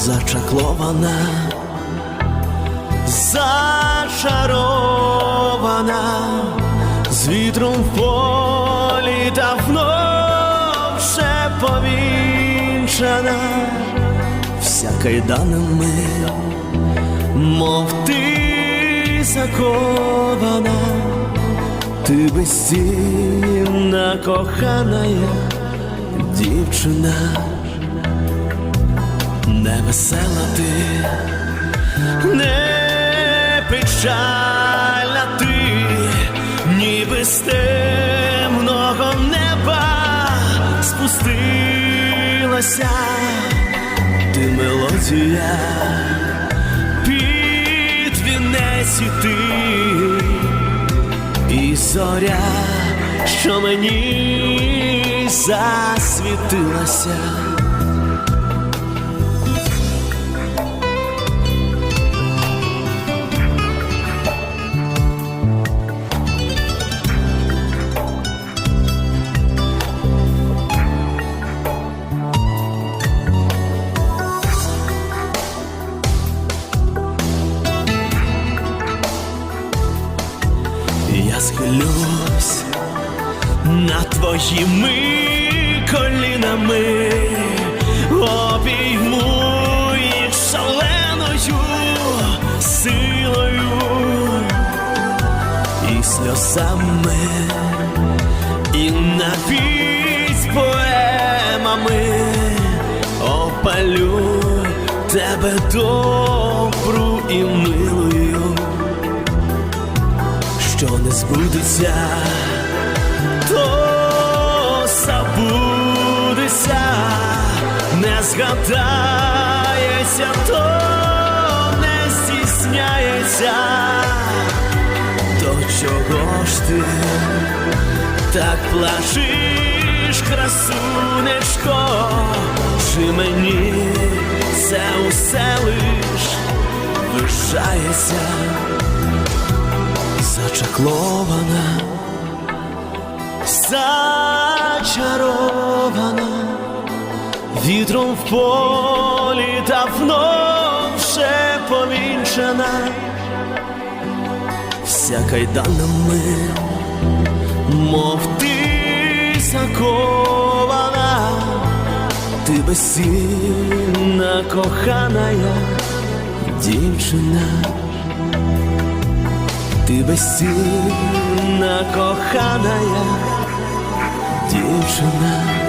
зачаклована, зачарована, з вітром в полі давно вже повінчана, вся кайданами, мов ти закована, ти безцінна кохана дівчина невесела ти, не печальна ти, ніби з темного неба спустилася ти мелодія, під вінець і ти, і зоря, що мені засвітилася. Я схилюсь над твоїми колінами, обійму їх шаленою силою і сльозами, і навіть поемами. Опалю тебе добру не то забудеться, не згадається, то не здійсняється, до чого ж ти так плачеш, красунечко, чи мені це усе лиш лишається зачаклована, зачарована, вітром в полі давно вже повінчана, вся кайданами, мов ти закована, ти безцінна кохана дівчина ти безцінна кохана дівчина.